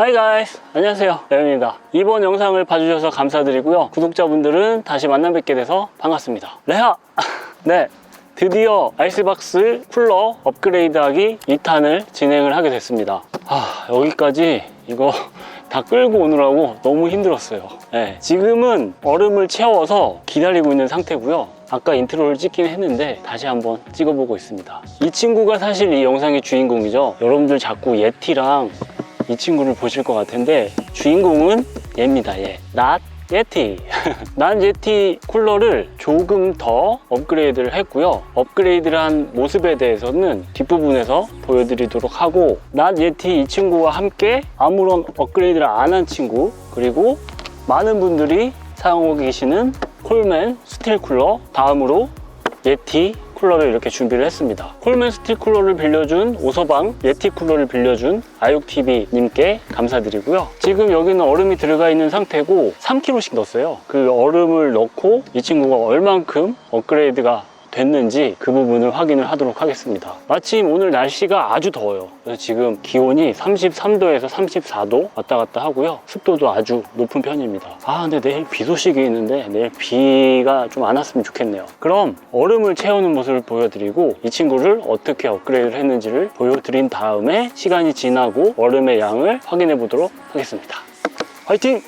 하이 가이스 안녕하세요. 레온입니다. 이번 영상을 봐주셔서 감사드리고요. 구독자분들은 다시 만나 뵙게 돼서 반갑습니다. 레하! 네. 드디어 아이스박스 쿨러 업그레이드하기 2탄을 진행을 하게 됐습니다. 아 여기까지 이거 다 끌고 오느라고 너무 힘들었어요. 네, 지금은 얼음을 채워서 기다리고 있는 상태고요. 아까 인트로를 찍긴 했는데 다시 한번 찍어보고 있습니다. 이 친구가 사실 이 영상의 주인공이죠. 여러분들 자꾸 예티랑 이 친구를 보실 것 같은데 주인공은 얘입니다. 얘. 낫 예티 난 예티 쿨러를 조금 더 업그레이드를 했고요. 업그레이드를 한 모습에 대해서는 뒷부분에서 보여드리도록 하고 난 예티 이 친구와 함께 아무런 업그레이드를 안 한 친구 그리고 많은 분들이 사용하고 계시는 콜맨 스틸 쿨러 다음으로 예티 쿨러를 이렇게 준비를 했습니다. 콜맨 스틸 쿨러를 빌려준 오서방 예티 쿨러를 빌려준 아육TV님께 감사드리고요. 지금 여기는 얼음이 들어가 있는 상태고 3kg씩 넣었어요. 그 얼음을 넣고 이 친구가 얼만큼 업그레이드가 됐는지 그 부분을 확인을 하도록 하겠습니다. 마침 오늘 날씨가 아주 더워요. 그래서 지금 기온이 33도에서 34도 왔다 갔다 하고요. 습도도 아주 높은 편입니다. 아, 근데 내일 비 소식이 있는데 내일 비가 좀 안 왔으면 좋겠네요. 그럼 얼음을 채우는 모습을 보여드리고 이 친구를 어떻게 업그레이드를 했는지를 보여드린 다음에 시간이 지나고 얼음의 양을 확인해 보도록 하겠습니다. 화이팅!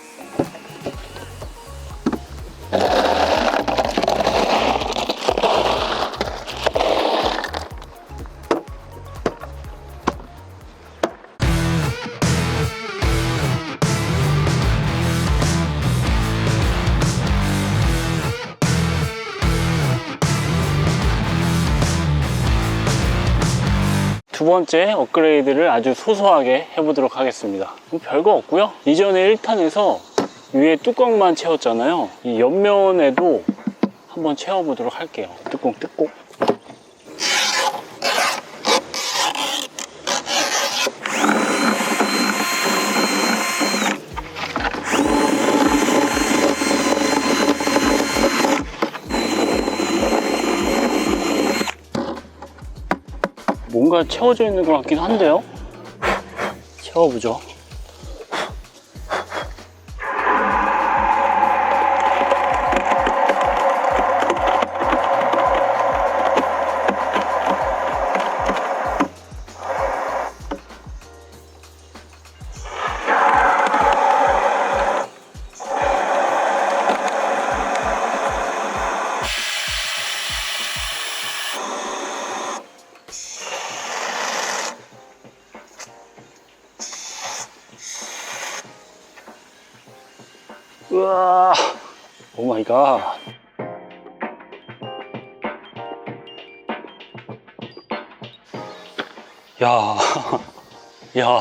두 번째 업그레이드를 아주 소소하게 해보도록 하겠습니다. 뭐 별거 없고요. 이전에 1탄에서 위에 뚜껑만 채웠잖아요. 이 옆면에도 한번 채워보도록 할게요. 뚜껑 뜯고. 뭔가 채워져 있는 것 같긴 한데요. 채워보죠. 갓. 야, 야,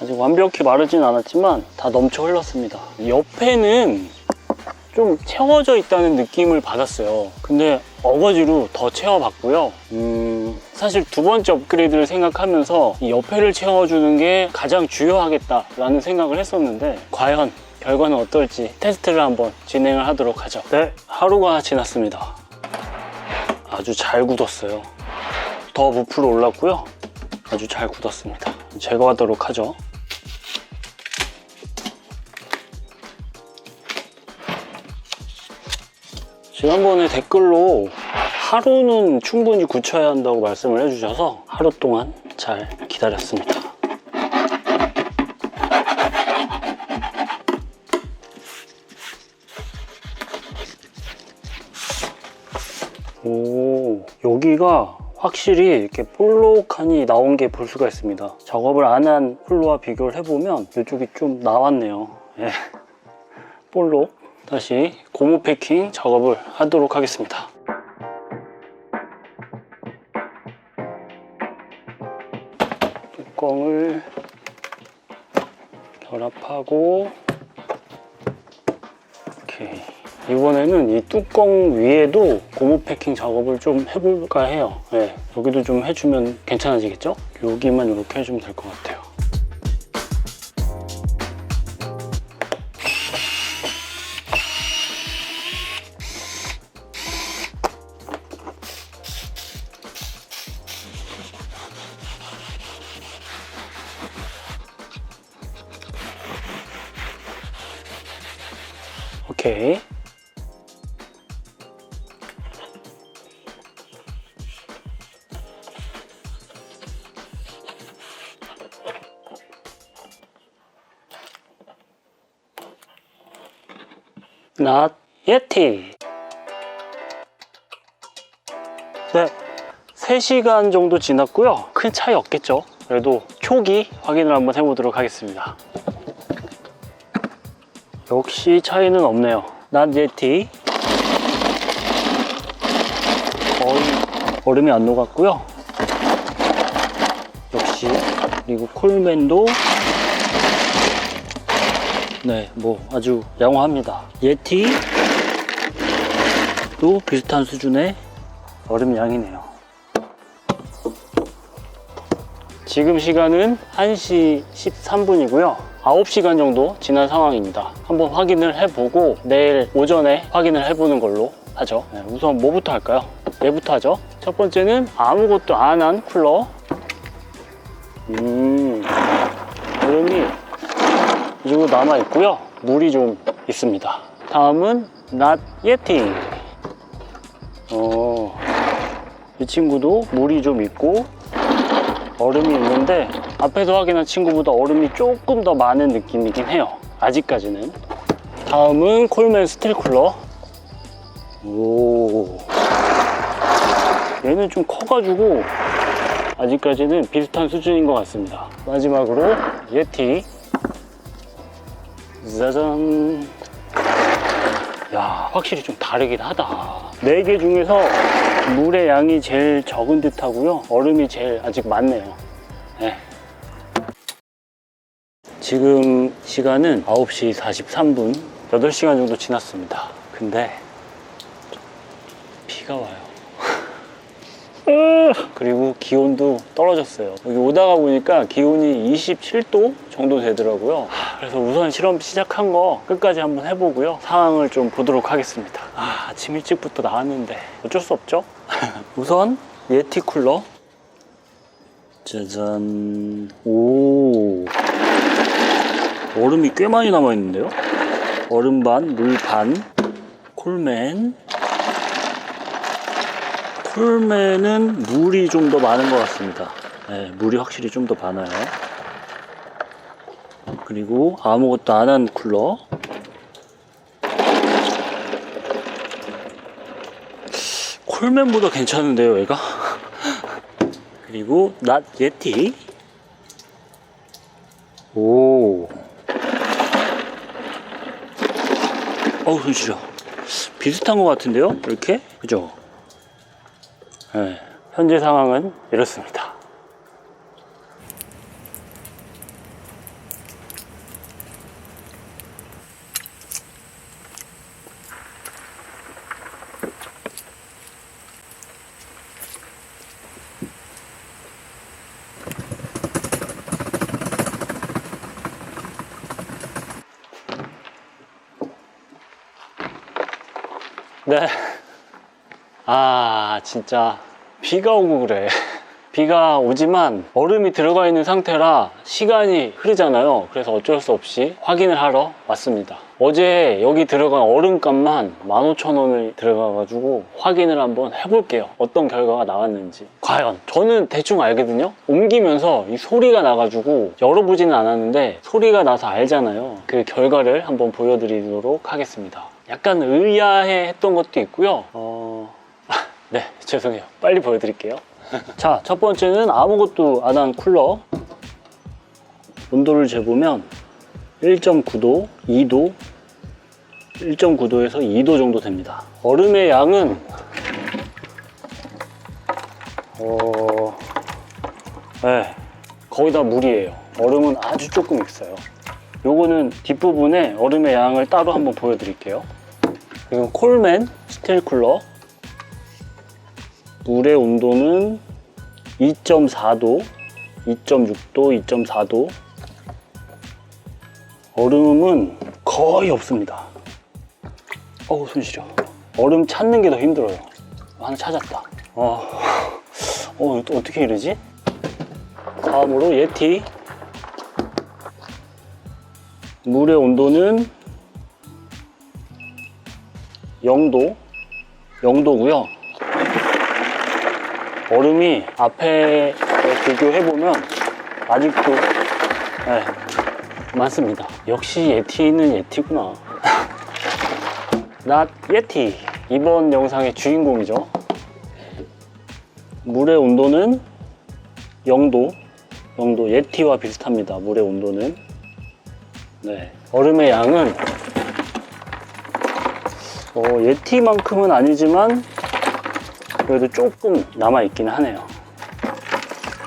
아직 완벽히 마르진 않았지만 다 넘쳐 흘렀습니다. 옆에는 좀 채워져 있다는 느낌을 받았어요. 근데 어거지로 더 채워봤고요. 음, 사실 두 번째 업그레이드를 생각하면서 이 옆에를 채워주는 게 가장 중요하겠다라는 생각을 했었는데 과연 결과는 어떨지 테스트를 한번 진행을 하도록 하죠. 네, 하루가 지났습니다. 아주 잘 굳었어요. 더 부풀어 올랐고요. 아주 잘 굳었습니다. 제거하도록 하죠. 지난번에 댓글로 하루는 충분히 굳혀야 한다고 말씀을 해주셔서 하루 동안 잘 기다렸습니다. 오, 여기가 확실히 이렇게 볼록하니 나온 게 볼 수가 있습니다. 작업을 안한 홀로와 비교를 해보면 이쪽이 좀 나왔네요. 예. 볼록. 다시 고무 패킹 작업을 하도록 하겠습니다. 뚜껑을 결합하고 오케이. 이번에는 이 뚜껑 위에도 고무 패킹 작업을 좀 해볼까 해요. 네, 여기도 좀 해주면 괜찮아지겠죠? 여기만 이렇게 해주면 될 것 같아요. 오케이. Not Yeti. 네. 3시간 정도 지났고요. 큰 차이 없겠죠. 그래도 초기 확인을 한번 해보도록 하겠습니다. 역시 차이는 없네요. Not Yeti. 거의 얼음이 안 녹았고요. 역시 그리고 콜맨도 네, 뭐 아주 양호합니다. 예티 도 비슷한 수준의 얼음 양이네요. 지금 시간은 1시 13분이고요. 9시간 정도 지난 상황입니다. 한번 확인을 해보고 내일 오전에 확인을 해보는 걸로 하죠. 네, 우선 뭐부터 할까요? 얘부터 하죠. 첫 번째는 아무것도 안 한 쿨러. 음, 이 정도 남아 있고요. 물이 좀 있습니다. 다음은 Not Yeti. 어, 이 친구도 물이 좀 있고 얼음이 있는데 앞에서 확인한 친구보다 얼음이 조금 더 많은 느낌이긴 해요. 아직까지는. 다음은 콜맨 스틸 쿨러. 오. 얘는 좀 커가지고 아직까지는 비슷한 수준인 것 같습니다. 마지막으로 예티. 짜잔. 야, 확실히 좀 다르긴 하다. 네 개 중에서 물의 양이 제일 적은 듯 하고요. 얼음이 제일 아직 많네요. 네. 지금 시간은 9시 43분. 8시간 정도 지났습니다. 근데 비가 와요. 그리고 기온도 떨어졌어요. 여기 오다가 보니까 기온이 27도 정도 되더라고요. 하, 그래서 우선 실험 시작한 거 끝까지 한번 해보고요. 상황을 좀 보도록 하겠습니다. 아, 아침 일찍부터 나왔는데 어쩔 수 없죠? 우선 예티 쿨러. 짜잔. 오. 얼음이 꽤 많이 남아있는데요? 얼음 반, 물 반, 콜맨. 콜맨은 물이 좀 더 많은 것 같습니다. 네, 물이 확실히 좀 더 많아요. 그리고 아무것도 안 한 쿨러. 콜맨보다 괜찮은데요, 얘가? 그리고 낫 예티. 오. 어우, 손 시려. 비슷한 것 같은데요? 이렇게? 그죠? 네, 현재 상황은 이렇습니다. 네. 아, 진짜 비가 오고 그래. 비가 오지만 얼음이 들어가 있는 상태라 시간이 흐르잖아요. 그래서 어쩔 수 없이 확인을 하러 왔습니다. 어제 여기 들어간 얼음값만 15,000원을 들어가 가지고 확인을 한번 해볼게요. 어떤 결과가 나왔는지. 과연 저는 대충 알거든요. 옮기면서 이 소리가 나가지고 열어보지는 않았는데 소리가 나서 알잖아요. 그 결과를 한번 보여드리도록 하겠습니다. 약간 의아해 했던 것도 있고요. 어... 네, 죄송해요. 빨리 보여드릴게요. 자, 첫 번째는 아무것도 안 한 쿨러. 온도를 재보면 1.9도, 2도, 1.9도에서 2도 정도 됩니다. 얼음의 양은 어, 네, 거의 다 물이에요. 얼음은 아주 조금 있어요. 요거는 뒷부분에 얼음의 양을 따로 한번 보여드릴게요. 이건 콜맨 스틸 쿨러. 물의 온도는 2.4도, 2.6도, 2.4도. 얼음은 거의 없습니다. 어우, 손 시려. 얼음 찾는 게 더 힘들어요. 하나 찾았다. 어, 어, 또 어떻게 이러지? 다음으로 예티. 물의 온도는 0도, 0도고요. 얼음이 앞에 비교해보면 아직도 네, 많습니다. 역시 예티는 예티구나. 낫 예티. 이번 영상의 주인공이죠. 물의 온도는 0도, 0도 예티와 비슷합니다. 물의 온도는. 네. 얼음의 양은 어, 예티만큼은 아니지만 그래도 조금 남아 있긴 하네요.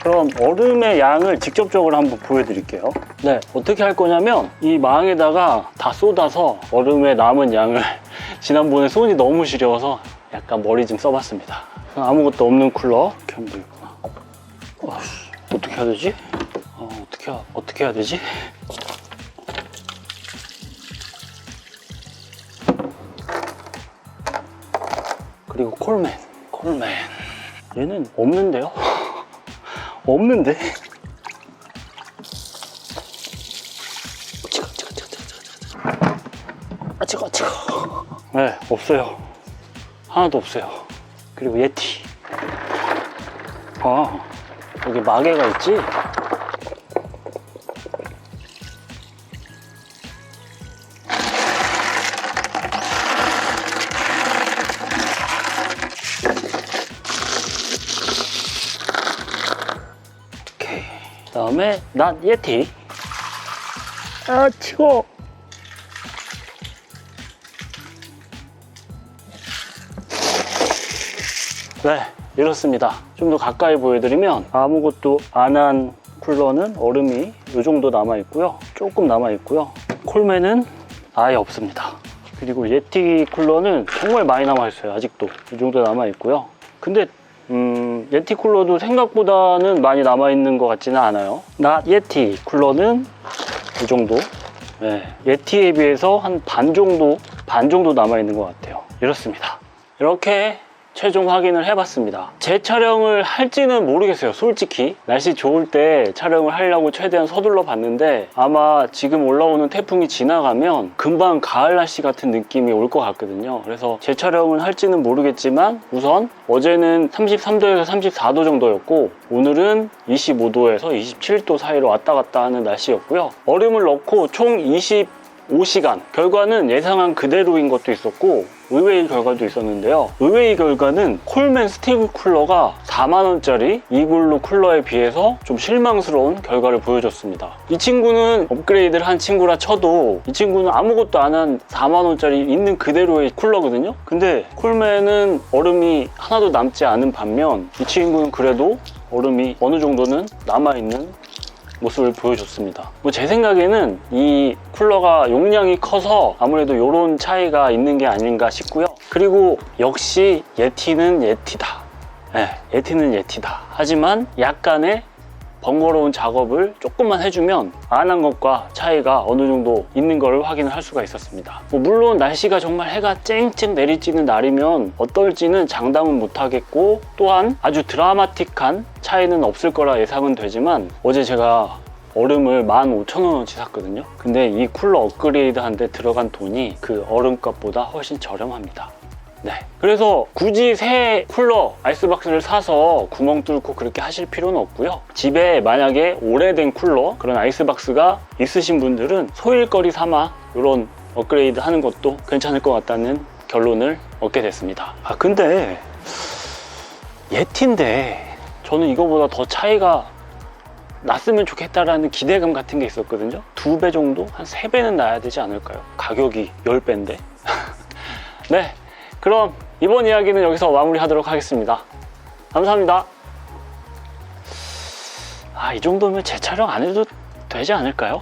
그럼 얼음의 양을 직접적으로 한번 보여드릴게요. 네, 어떻게 할 거냐면 이 망에다가 다 쏟아서 얼음에 남은 양을 지난번에 손이 너무 시려워서 약간 머리 좀 써봤습니다. 아무것도 없는 쿨러 이렇게 하면 되겠구나. 와, 어떻게 해야 되지? 어, 어떻게 하- 어떻게 해야 되지? 그리고 콜맨, 콜맨. 얘는 없는데요? 없는데? 찍어, 찍어, 찍어, 찍어, 찍어. 아, 찍어, 찍어. 네, 없어요. 하나도 없어요. 그리고 예티. 아, 여기 마개가 있지? 다음에 낫 예티. 아, 치워. 네, 이렇습니다. 좀 더 가까이 보여드리면 아무것도 안 한 쿨러는 얼음이 이 정도 남아 있고요. 조금 남아 있고요. 콜맨은 아예 없습니다. 그리고 예티 쿨러는 정말 많이 남아 있어요. 아직도 이 정도 남아 있고요. 근데 음, 예티 쿨러도 생각보다는 많이 남아 있는 것 같지는 않아요. 나 예티 쿨러는 이 정도. 네, 예티에 비해서 한 반 정도 반 정도 남아 있는 것 같아요. 이렇습니다. 이렇게 최종 확인을 해봤습니다. 재 촬영을 할지는 모르겠어요. 솔직히 날씨 좋을 때 촬영을 하려고 최대한 서둘러 봤는데 아마 지금 올라오는 태풍이 지나가면 금방 가을 날씨 같은 느낌이 올 것 같거든요. 그래서 재촬영을 할지는 모르겠지만 우선 어제는 33도에서 34도 정도였고 오늘은 25도에서 27도 사이로 왔다 갔다 하는 날씨였고요. 얼음을 넣고 총 25시간 결과는 예상한 그대로인 것도 있었고 의외의 결과도 있었는데요. 의외의 결과는 콜맨 스티브 쿨러가 4만원짜리 이글루 쿨러에 비해서 좀 실망스러운 결과를 보여줬습니다. 이 친구는 업그레이드를 한 친구라 쳐도 이 친구는 아무것도 안 한 4만원짜리 있는 그대로의 쿨러거든요. 근데 콜맨은 얼음이 하나도 남지 않은 반면 이 친구는 그래도 얼음이 어느 정도는 남아있는 모습을 보여줬습니다. 뭐 제 생각에는 이 쿨러가 용량이 커서 아무래도 이런 차이가 있는 게 아닌가 싶고요. 그리고 역시 예티는 예티다. 네, 예티는 예티다. 하지만 약간의 번거로운 작업을 조금만 해주면 안 한 것과 차이가 어느 정도 있는 걸 확인을 할 수가 있었습니다. 뭐 물론 날씨가 정말 해가 쨍쨍 내리쬐는 날이면 어떨지는 장담은 못하겠고 또한 아주 드라마틱한 차이는 없을 거라 예상은 되지만 어제 제가 얼음을 15,000원어치 샀거든요. 근데 이 쿨러 업그레이드 한데 들어간 돈이 그 얼음값보다 훨씬 저렴합니다. 네. 그래서 굳이 새 쿨러 아이스박스를 사서 구멍 뚫고 그렇게 하실 필요는 없고요. 집에 만약에 오래된 쿨러 그런 아이스박스가 있으신 분들은 소일거리 삼아 이런 업그레이드 하는 것도 괜찮을 것 같다는 결론을 얻게 됐습니다. 아 근데 예티인데 저는 이거보다 더 차이가 났으면 좋겠다라는 기대감 같은 게 있었거든요. 두 배 정도? 한 세 배는 나야 되지 않을까요? 가격이 10배인데. 네. 그럼 이번 이야기는 여기서 마무리하도록 하겠습니다. 감사합니다. 아, 이 정도면 재촬영 안 해도 되지 않을까요?